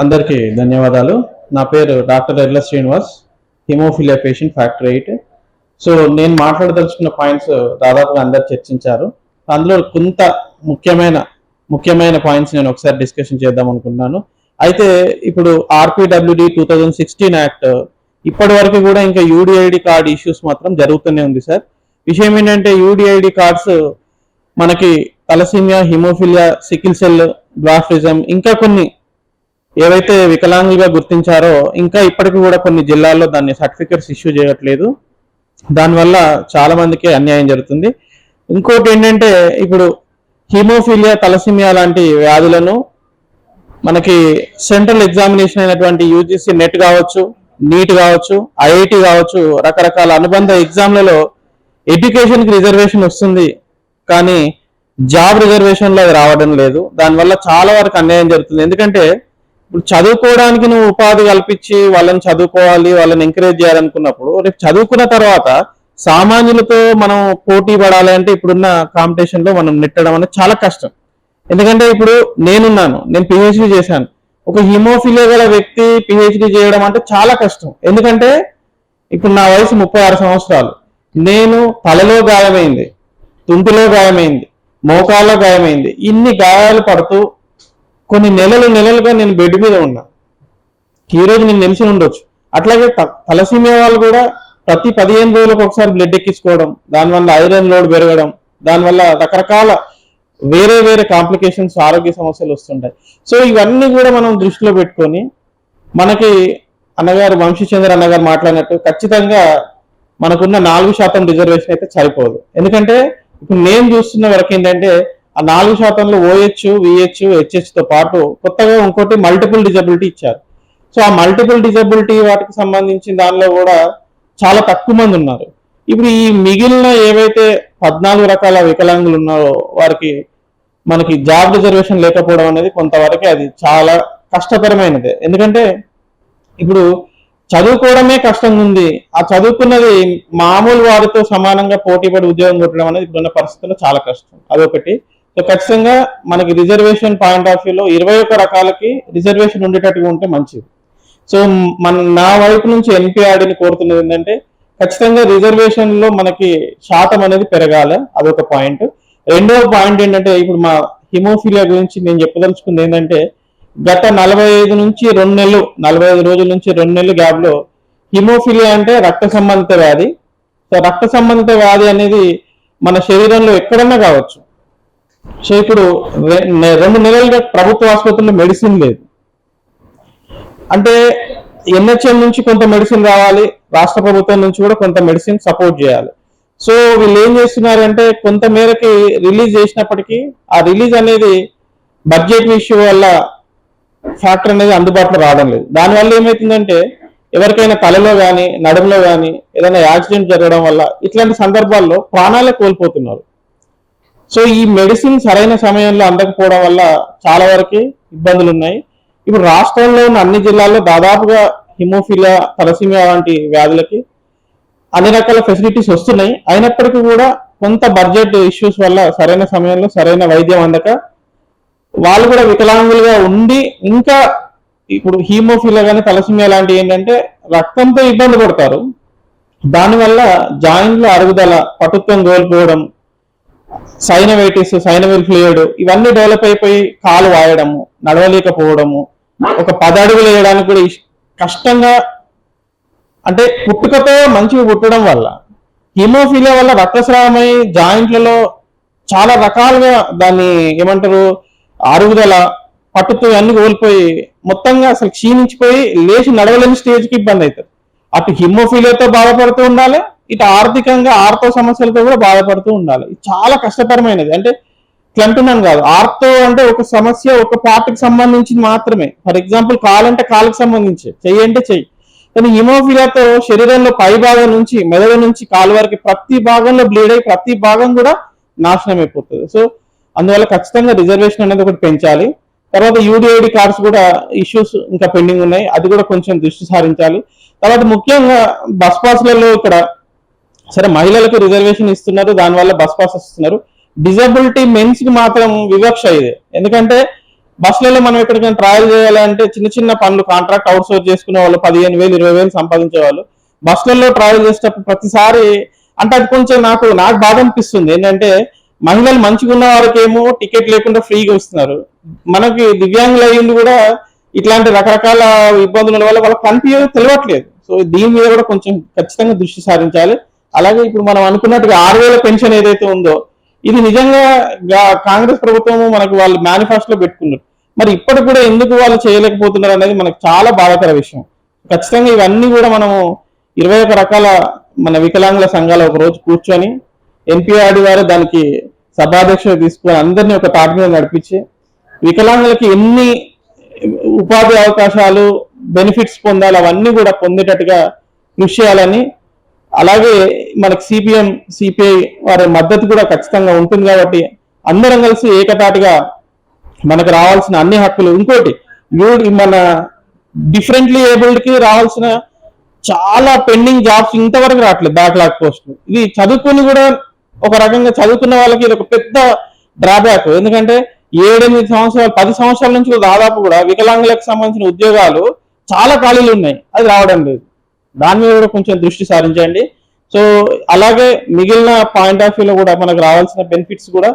అందరికీ ధన్యవాదాలు. నా పేరు doctor Erla Srinivas hemophilia patient factor eight. So నేను మాట్లాడదలుచుకున్న పాయింట్స్ దాదాపుగా అందరు చర్చించారు. అందులో కొంత ముఖ్యమైన ముఖ్యమైన పాయింట్స్ నేను ఒకసారి డిస్కషన్ చేద్దాం అనుకున్నాను. అయితే ఇప్పుడు RPWD two thousand sixteen act ఇప్పటి వరకు కూడా ఇంకా యూడిఐడి కార్డ్ ఇష్యూస్ మాత్రం జరుగుతూనే ఉంది సార్. విషయం ఏంటంటే యూడిఐడి కార్డ్స్ మనకి thalassemia hemophilia sickle cell dwarfism ఇంకా కొన్ని ఏవైతే వికలాంగులుగా గుర్తించారో ఇంకా ఇప్పటికి కూడా కొన్ని జిల్లాల్లో దాన్ని సర్టిఫికెట్స్ ఇష్యూ చేయట్లేదు. దానివల్ల చాలా మందికి అన్యాయం జరుగుతుంది. ఇంకోటి ఏంటంటే ఇప్పుడు హిమోఫిలియా తలసిమియా లాంటి వ్యాధులను మనకి సెంట్రల్ ఎగ్జామినేషన్ అయినటువంటి యూజీసీ నెట్ కావచ్చు నీట్ కావచ్చు ఐఐటి కావచ్చు రకరకాల అనుబంధ ఎగ్జామ్లలో ఎడ్యుకేషన్కి రిజర్వేషన్ వస్తుంది. కానీ జాబ్ రిజర్వేషన్లో అది రావడం లేదు. దానివల్ల చాలా వరకు అన్యాయం జరుగుతుంది. ఎందుకంటే ఇప్పుడు చదువుకోవడానికి నువ్వు ఉపాధి కల్పించి వాళ్ళని చదువుకోవాలి వాళ్ళని ఎంకరేజ్ చేయాలనుకున్నప్పుడు రేపు చదువుకున్న తర్వాత సామాన్యులతో మనం పోటీ పడాలి అంటే ఇప్పుడున్న కాంపిటీషన్లో మనం నెట్టడం అనేది చాలా కష్టం. ఎందుకంటే ఇప్పుడు నేనున్నాను నేను పిహెచ్డి చేశాను. ఒక హిమోఫిలియా గల వ్యక్తి పిహెచ్డి చేయడం అంటే చాలా కష్టం. ఎందుకంటే ఇప్పుడు నా వయసు ముప్పై ఆరు సంవత్సరాలు. నేను తలలో గాయమైంది తుంటిలో గాయమైంది మోకాల్లో గాయమైంది. ఇన్ని గాయాలు పడుతూ కొన్ని నెలలు నెలలుగా నేను బెడ్ మీద ఉన్నా. ఈ రోజు నేను నిలిచి ఉండొచ్చు. అట్లాగే త- తలసీమియా వాళ్ళు కూడా ప్రతి పదిహేను రోజులకు ఒకసారి బ్లడ్ ఎక్కించుకోవడం దానివల్ల ఐరన్ లోడ్ పెరగడం దానివల్ల రకరకాల వేరే వేరే కాంప్లికేషన్స్ ఆరోగ్య సమస్యలు వస్తుంటాయి. సో ఇవన్నీ కూడా మనం దృష్టిలో పెట్టుకొని మనకి అన్నగారు వంశీచంద్ర అన్నగారు మాట్లాడినట్టు ఖచ్చితంగా మనకున్న నాలుగు శాతం రిజర్వేషన్ అయితే సరిపోదు. ఎందుకంటే ఇప్పుడు నేను చూస్తున్న వరకు ఏంటంటే ఆ నాలుగు శాతంలో ఓహెచ్ విహెచ్ హెచ్హెచ్తో పాటు కొత్తగా ఇంకోటి మల్టిపుల్ డిజబిలిటీ ఇచ్చారు. సో ఆ మల్టిపుల్ డిజబిలిటీ వాటికి సంబంధించిన దానిలో కూడా చాలా తక్కువ మంది ఉన్నారు. ఇప్పుడు ఈ మిగిలిన ఏవైతే పద్నాలుగు రకాల వికలాంగులు ఉన్నారో వారికి మనకి జాబ్ రిజర్వేషన్ లేకపోవడం అనేది కొంతవరకు అది చాలా కష్టతరమైనది. ఎందుకంటే ఇప్పుడు చదువుకోవడమే కష్టంగా ఉంది. ఆ చదువుకున్నది మామూలు వారితో సమానంగా పోటీపడి ఉద్యోగం కొట్టడం అనేది ఇప్పుడున్న పరిస్థితుల్లో చాలా కష్టం. అదొకటి. సో ఖచ్చితంగా మనకి రిజర్వేషన్ పాయింట్ ఆఫ్ వ్యూలో ఇరవై ఒక్క రకాలకి రిజర్వేషన్ ఉండేటట్టుగా ఉంటే మంచిది. సో మన నా వైపు నుంచి ఎన్పిఆర్డీని కోరుతున్నది ఏంటంటే ఖచ్చితంగా రిజర్వేషన్లో మనకి శాతం అనేది పెరగాలి. అదొక పాయింట్. రెండవ పాయింట్ ఏంటంటే ఇప్పుడు మా హిమోఫిలియా గురించి నేను చెప్పదలుచుకుంది ఏంటంటే గత నలభై ఐదు నుంచి రెండు నెలలు నలభై ఐదు రోజుల నుంచి రెండు నెలలు గ్యాప్లో హిమోఫిలియా అంటే రక్త సంబంధిత వ్యాధి. సో రక్త సంబంధిత వ్యాధి అనేది మన శరీరంలో ఎక్కడన్నా కావచ్చు. సో ఇప్పుడు రెండు నెలలుగా ప్రభుత్వ ఆసుపత్రుల్లో మెడిసిన్ లేదు. అంటే ఎన్హెచ్ఎం నుంచి కొంత మెడిసిన్ రావాలి రాష్ట్ర ప్రభుత్వం నుంచి కూడా కొంత మెడిసిన్ సపోర్ట్ చేయాలి. సో వీళ్ళు ఏం చేస్తున్నారు అంటే కొంత మేరకి రిలీజ్ చేసినప్పటికీ ఆ రిలీజ్ అనేది బడ్జెట్ ఇష్యూ వల్ల ఫ్యాక్టర్ అనేది అందుబాటులో రావడం లేదు. దానివల్ల ఏమవుతుందంటే ఎవరికైనా తలలో కానీ నడుములో కానీ ఏదైనా యాక్సిడెంట్ జరగడం వల్ల ఇట్లాంటి సందర్భాల్లో ప్రాణాలే కోల్పోతున్నారు. సో ఈ మెడిసిన్ సరైన సమయంలో అందకపోవడం వల్ల చాలా వరకు ఇబ్బందులు ఉన్నాయి ఇప్పుడు రాష్ట్రంలో ఉన్న అన్ని జిల్లాల్లో దాదాపుగా హిమోఫిలియా తలసీమియా వంటి వ్యాధులకి అన్ని రకాల ఫెసిలిటీస్ వస్తున్నాయి. అయినప్పటికీ కూడా కొంత బడ్జెట్ ఇష్యూస్ వల్ల సరైన సమయంలో సరైన వైద్యం అందక వాళ్ళు కూడా వికలాంగులుగా ఉండి ఇంకా ఇప్పుడు హీమోఫిలియా కానీ తలసిమియా లాంటివి ఏంటంటే రక్తంతో ఇబ్బంది పడతారు. దానివల్ల జాయింట్ల అరుగుదల పటుత్వం కోల్పోవడం సైనవైటిస్ సైనవిల్ ఫ్లూయిడ్ ఇవన్నీ డెవలప్ అయిపోయి కాలు వాయడము నడవలేకపోవడము ఒక పదడుగులు అడుగులు వేయడానికి కూడా కష్టంగా అంటే పుట్టుకతో మంచిగా పుట్టడం వల్ల హిమోఫిలియా వల్ల రక్తస్రావమై జాయింట్లలో చాలా రకాలుగా దాన్ని ఏమంటారు అరుగుదల పట్టుతూ అన్ని కోల్పోయి మొత్తంగా అసలు క్షీణించిపోయి లేచి నడవలేని స్టేజ్కి ఇబ్బంది అవుతుంది అటు హిమోఫిలియాతో బాధపడుతూ ఉండాలి ఇటు ఆర్థికంగా ఆర్తో సమస్యలతో కూడా బాధపడుతూ ఉండాలి. చాలా కష్టతరమైనది. అంటే ఇట్లా అంటున్నాను కాదు. ఆర్తో అంటే ఒక సమస్య ఒక పార్ట్కి సంబంధించింది మాత్రమే. ఫర్ ఎగ్జాంపుల్ కాలంటే కాలుకి సంబంధించి. చెయ్యి అంటే చెయ్యి. కానీ హిమోఫిలియాతో శరీరంలో పై భాగం నుంచి మెదడు నుంచి కాలు వరకు ప్రతి భాగంలో బ్లీడ్ అయ్యి ప్రతి భాగం కూడా నాశనం అయిపోతుంది సో అందువల్ల ఖచ్చితంగా రిజర్వేషన్ అనేది ఒకటి పెంచాలి. తర్వాత యూడిఐడి కార్డ్స్ కూడా ఇష్యూస్ ఇంకా పెండింగ్ ఉన్నాయి. అది కూడా కొంచెం దృష్టి సారించాలి. తర్వాత ముఖ్యంగా బస్ పాస్లలో ఇక్కడ సరే మహిళలకు రిజర్వేషన్ ఇస్తున్నారు దానివల్ల బస్ పాస్ ఇస్తున్నారు డిజబిలిటీ మెన్స్కి మాత్రం వివక్ష ఇది. ఎందుకంటే బస్సులలో మనం ఎక్కడికైనా ట్రావెల్ చేయాలంటే చిన్న చిన్న పనులు కాంట్రాక్ట్ అవుట్ సోర్స్ చేసుకునే వాళ్ళు పదిహేను వేలు ఇరవై వేలు సంపాదించే వాళ్ళు బస్సులలో ట్రావెల్ చేసేటప్పుడు ప్రతిసారి అంటే అది కొంచెం నాకు నాకు బాధ అనిపిస్తుంది. ఏంటంటే మహిళలు మంచిగా ఉన్న వారికేమో టికెట్ లేకుండా ఫ్రీగా ఇస్తున్నారు మనకి దివ్యాంగులు అయ్యింది కూడా ఇట్లాంటి రకరకాల ఇబ్బందుల వల్ల వాళ్ళకి కనిపించదు తెలియట్లేదు. సో దీని మీద కూడా కొంచెం ఖచ్చితంగా దృష్టి సారించాలి. అలాగే ఇప్పుడు మనం అనుకున్నట్టుగా ఆరు వేల పెన్షన్ ఏదైతే ఉందో ఇది నిజంగా కాంగ్రెస్ ప్రభుత్వం మనకు వాళ్ళు మేనిఫెస్టోలో పెట్టుకున్నారు. మరి ఇప్పటికి కూడా ఎందుకు వాళ్ళు చేయలేకపోతున్నారు అనేది మనకు చాలా బాధాకర విషయం. ఖచ్చితంగా ఇవన్నీ కూడా మనము ఇరవై ఒక రకాల మన వికలాంగుల సంఘాలు ఒక రోజు కూర్చొని ఎన్పిఆర్డి వారు దానికి సభాధ్యక్షులు తీసుకొని అందరినీ ఒక తాటి మీద నడిపించి వికలాంగులకి ఎన్ని ఉపాధి అవకాశాలు బెనిఫిట్స్ పొందాలి అవన్నీ కూడా పొందేటట్టుగా కృషి చేయాలని అలాగే మనకి సిపిఎం సిపిఐ వారి మద్దతు కూడా ఖచ్చితంగా ఉంటుంది కాబట్టి అందరం కలిసి ఏకతాటిగా మనకు రావాల్సిన అన్ని హక్కులు. ఇంకోటి మన డిఫరెంట్లీ ఏబుల్డ్కి రావాల్సిన చాలా పెండింగ్ జాబ్స్ ఇంతవరకు రావట్లేదు బ్యాక్లాగ్ పోస్టులు ఇది చదువుకుని కూడా ఒక రకంగా చదువుకున్న వాళ్ళకి ఇది ఒక పెద్ద డ్రాబ్యాక్ ఎందుకంటే ఏడెనిమిది సంవత్సరాలు పది సంవత్సరాల నుంచి దాదాపు కూడా వికలాంగులకు సంబంధించిన ఉద్యోగాలు చాలా ఖాళీలు ఉన్నాయి. అది రావడం లేదు. దాని మీద కూడా కొంచెం దృష్టి సారించండి. సో అలాగే మిగిలిన పాయింట్ ఆఫ్ వ్యూలో కూడా మనకు రావాల్సిన బెనిఫిట్స్ కూడా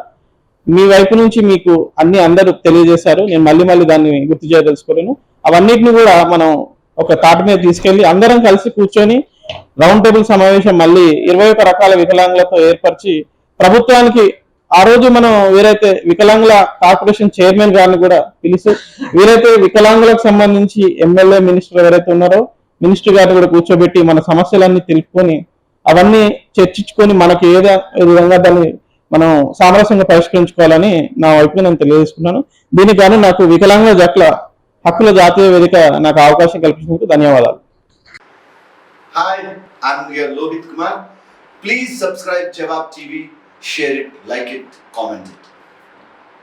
మీ వైపు నుంచి మీకు అన్ని అందరూ తెలియజేశారు. నేను మళ్ళీ మళ్ళీ దాన్ని గుర్తు చేయదలుచుకోలేను. అవన్నిటిని కూడా మనం ఒక తాటి మీద తీసుకెళ్ళి అందరం కలిసి కూర్చొని రౌండ్ టేబుల్ సమావేశం మళ్ళీ ఇరవై ఒక రకాల వికలాంగులతో ఏర్పరిచి ప్రభుత్వానికి ఆ రోజు మనం వీరైతే వికలాంగుల కార్పొరేషన్ చైర్మన్ గారిని కూడా పిలిచి వీరైతే వికలాంగులకు సంబంధించి ఎమ్మెల్యే మినిస్టర్ ఎవరైతే ఉన్నారో మినిస్టర్ గారిని కూడా కూర్చోబెట్టి మన సమస్యలన్నీ తెలుపుకొని అవన్నీ చర్చించుకొని మనకి ఏదో ఏ విధంగా దాన్ని మనం సామరస్యంగా పరిష్కరించుకోవాలని నా వైపు నేను తెలియజేసుకున్నాను దీనికి గాను నాకు వికలాంగుల జట్ల హక్కుల జాతీయ వేదిక నాకు అవకాశం కల్పించినందుకు ధన్యవాదాలు. Hi I'm here please subscribe Jawab TV share it like it, like it.